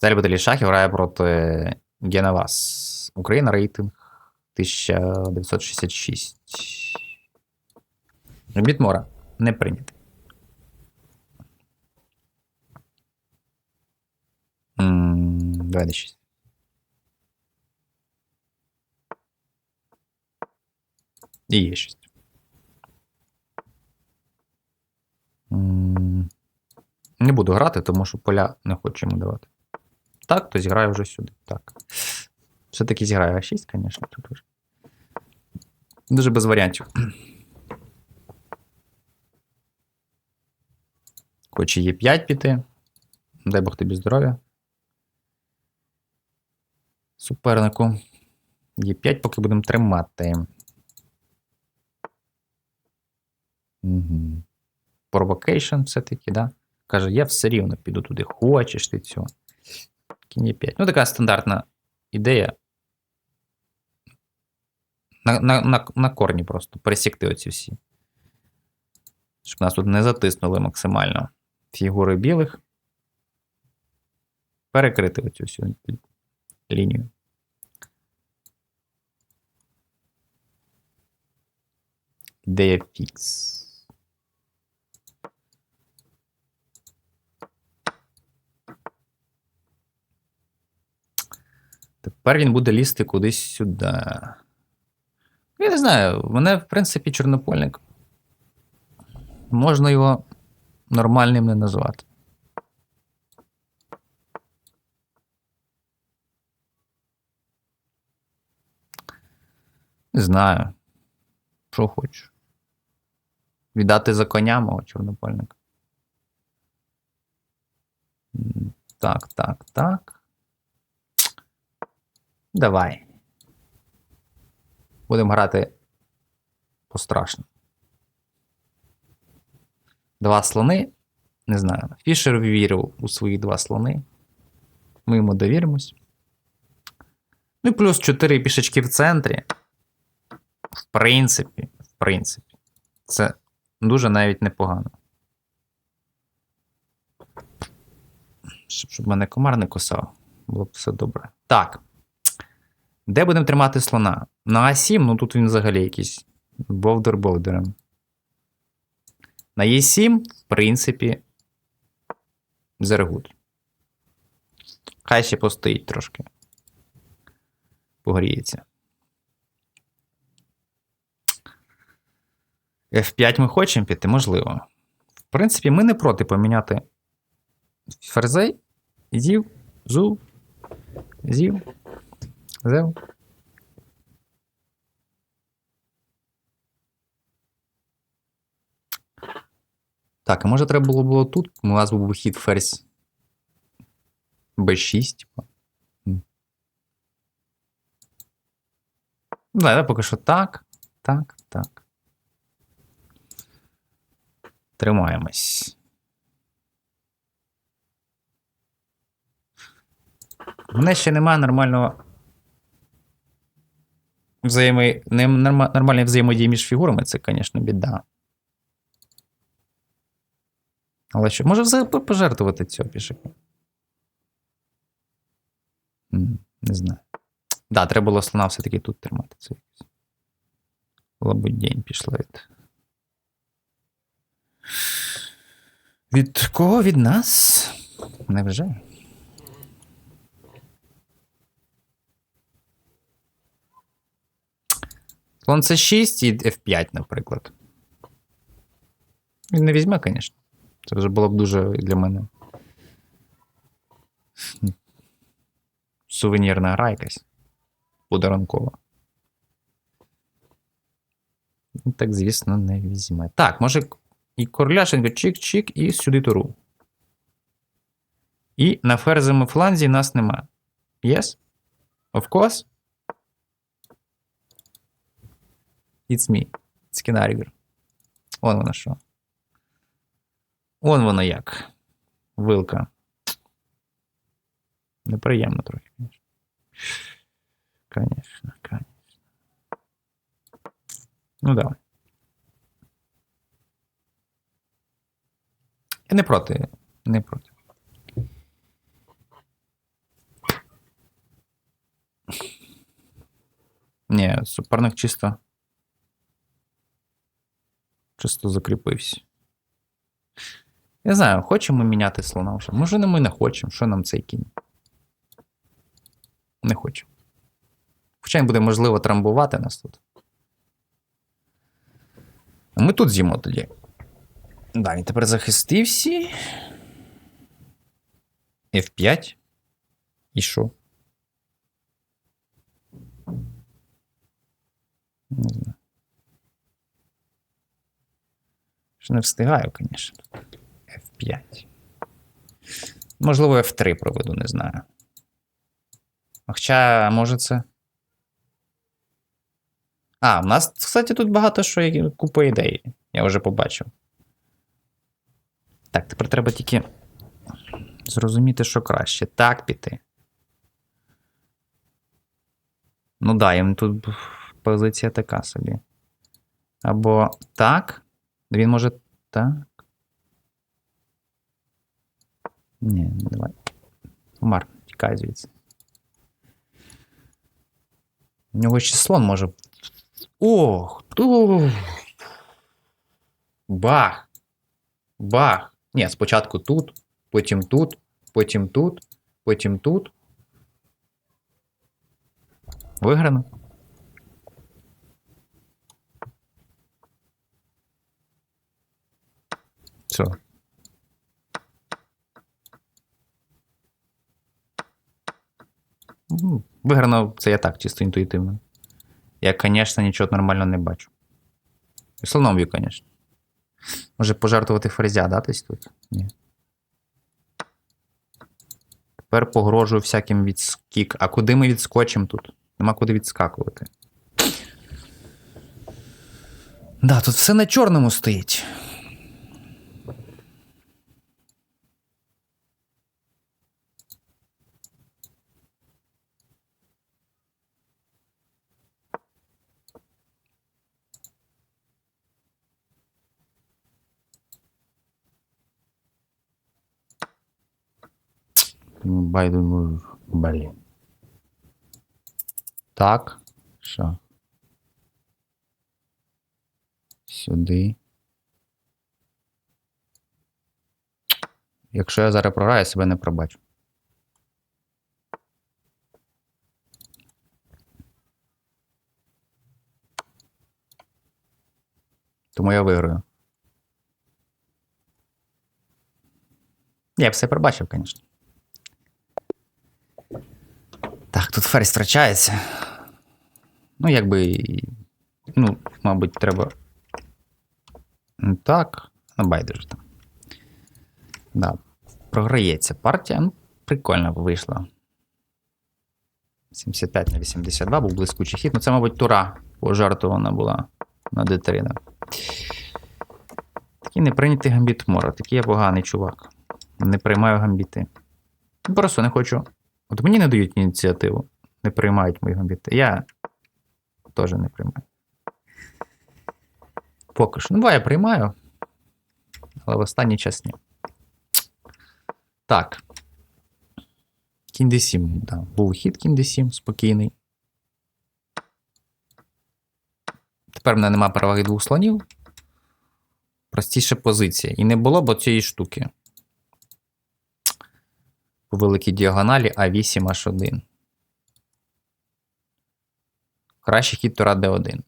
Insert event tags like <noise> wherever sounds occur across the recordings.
Царь баталій шахів грає проти Генавас. Україна рейтинг 1966. Робіт Мора не прийнятий. Давай на 6. І є 6. Не буду грати, тому що поля не хочу йому давати. Так, то зіграю вже сюди. Так. Все-таки зіграю А6, звісно, тут уже. Дуже без варіантів. Хоче Е5 піти. Дай Бог тобі здоров'я. Супернику. Е5 поки будемо тримати. Угу. Провокейшн все-таки, да? Каже, я все рівно піду туди. Хочеш ти цього. Кінь Е5. Ну, така стандартна ідея. На, на, на, на корні просто пересікти оці всі. Щоб нас тут не затиснули максимально фігури білих. Перекрити оцю всю лінію. Ідея фікс. Тепер він буде лізти кудись сюди. Я не знаю, мене, в принципі, чорнопольник. Можна його нормальним не назвати. Не знаю. Що хочу. Віддати за коня мого чорнопольника. Так, так, так. Давай. Будемо грати пострашно. Два слони. Не знаю. Фішер вірив у свої два слони. Ми йому довіримось. Ну і плюс 4 пішечки в центрі. В принципі, в принципі, це дуже навіть непогано. Щоб мене комар не кусав, було б все добре. Так. Де будемо тримати слона? На А7, ну тут він взагалі якийсь бовдер бовдером. На Е7, в принципі, зергут. Хай ще постоїть трошки. Погріється. F5 ми хочемо піти, можливо. В принципі, ми не проти поміняти ферзей, зів, зу, зів, зев. Так, а може треба було було тут? У нас був вихід ферзь B6, типа. Ну, Давай поки що так, так, так. Тримаємось. У мене ще немає нормального норма- нормальної взаємодії між фігурами, це, звісно, біда. Але що, може взагалі пожертвувати цього пішака? Не знаю. Да, треба було слона все-таки тут тримати. Це якось. Лабудень пішла від. Від кого? Від нас? Невже? Слон це 6 і F5, наприклад. Він не візьме, звісно. Це вже було б дуже для мене. Сувенірна гра якась. Подарункова. Ну, Так, звісно, не візьме. Так, може і Корляшенко чик-чик, і сюди туру. І на ферзовому фланзі нас нема. Yes? Of course? It's me. Скінаргер. Вон воно що. Вон воно як. Вилка. Неприємно трохи, звісно. Конечно, конечно. Ну, давай. Я не проти. Не проти. Ні, суперник чисто. Чисто закріпився. Я знаю, хочемо міняти слона вже. Може, ми не хочемо. Що нам цей кінь? Не хочемо. Хоча він буде можливо трамбувати нас тут. А ми тут з'їмо тоді. Да, він тепер захистився. F5. І що? Не знаю. Ж не встигаю, звісно. F5. Можливо, F3 проведу, не знаю. Хоча, може, це. А, в нас, кстати, тут багато що є купа ідей. Я вже побачив. Так, тепер треба тільки зрозуміти, що краще. Так піти. Ну да, їм тут позиція така собі. Або так. Він може так. Ні, не давай. Умар, тікай звідси. У нього ще слон може. Ох! Ту. Бах! Бах! Ні, спочатку тут, потім тут, потім тут, потім тут. Виграно. Все. Ну, Виграно це я так, чисто інтуїтивно. Я, звісно, нічого нормального не бачу. Б'ю, звісно. Може пожертвувати ферзя, да, десь тут? Ні. Тепер погрожую всяким відскік. А куди ми відскочимо тут? Нема куди відскакувати. Да, тут все на чорному стоїть. Байден, блін. Так. Що? Сюди. Якщо я зараз програю, я себе не пробачу. Тому я виграю. Я все пробачив, звісно. Так, тут ферзь втрачається. Ну, якби. Ну, мабуть, треба. Ну, Так. Ну, байдуже там. Да. Програється партія. Ну, прикольно вийшла. 75 на 82 був блискучий хід. Ну, це, мабуть, тура пожартована була на d3. Да. Такий неприйнятий гамбіт Мора. Такий я поганий чувак. Не приймаю гамбіти. Просто не хочу. От мені не дають ініціативу. Не приймають мої гамбіти. Я теж не приймаю. Поки що. Ну, бо я приймаю. Але в останній час ні. Так. Кінь d7, да. Був хід кінь d7, спокійний. Тепер в мене нема переваги двох слонів. Простіша позиція. І не було б цієї штуки. По великій діагоналі А8 H1. Кращий хід Тура D1.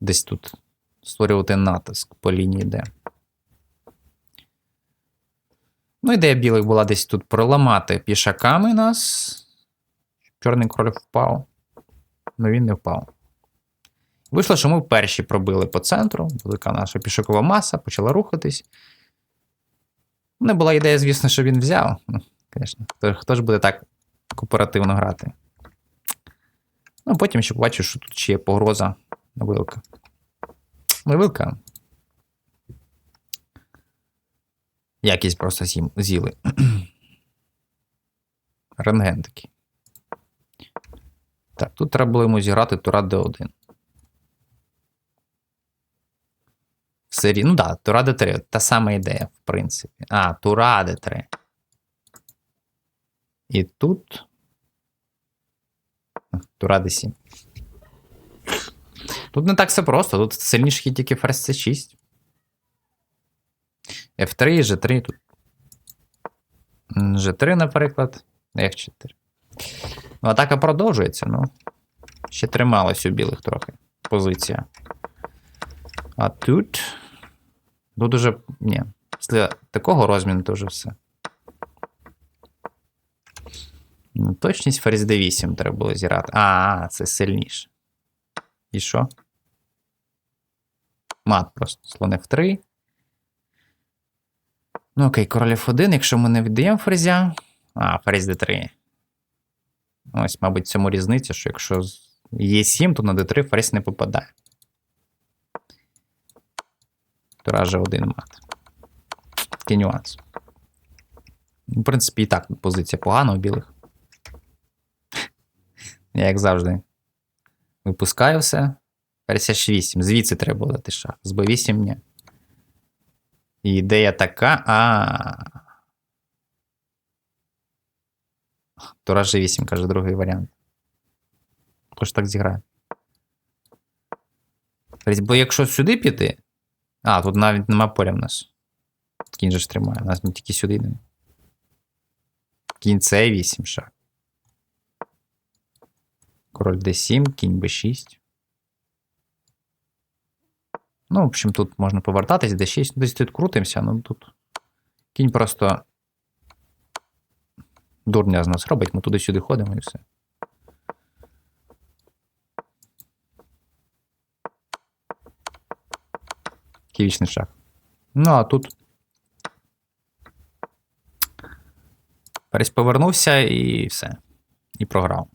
Десь тут створювати натиск по лінії D. Ну, ідея білих була десь тут проламати пішаками нас. Чорний король впав. Ну він не впав. Вийшло, що ми перші пробили по центру. Велика наша пішакова маса почала рухатись. Не була ідея, звісно, що він взяв. Звісно, хто ж буде так кооперативно грати? Ну, потім ще побачив, що тут ще є погроза вилка. Ну, вилка. Якість просто з'їли. <clears throat> Рентген такий. Так, тут треба було йому зіграти Тура D1. В серії. Ну так, да, Тура D3. Та сама ідея, в принципі. А, Тура D3. І тут. Тура d7. Тут не так все просто, тут сильніший хід тільки ферзь c6. F3 G3 тут. G3, наприклад. F4. Ну, атака продовжується, ну. Ще трималась у білих трохи. Позиція. А тут. Тут уже. Ні. Після такого розміну то вже все. Ну, точність ферзь d8 треба було зіграти. А, це сильніше. І що? Мат просто. Слон F3. Ну, окей, король F1, якщо ми не віддаємо ферзя. А, ферзь d3. Ось, мабуть, в цьому різниця, що якщо є 7, то на d3 ферзь не попадає. Тура G1 мат. Такий нюанс. В принципі, і так позиція погана у білих. Я, як завжди, випускаю все. Ферзь H8. Звідси треба було дати шах. З B8 ні. Ідея така. А. Тура G8, каже, другий варіант. Тож так зіграє. Бо якщо сюди піти. А, тут навіть нема поля в нас. Кінь же ж тримає. У нас не тільки сюди йде. Кінь C8 шах. Король D7, кінь B6. Ну, в общем, тут можна повертатись, D6. Ну, Десь тут крутимося, ну тут. Кінь просто. Дурня з нас робить, ми туди-сюди ходимо і все. Такий вічний шаг. Ну, а тут. Пересь повернувся і все. І програв.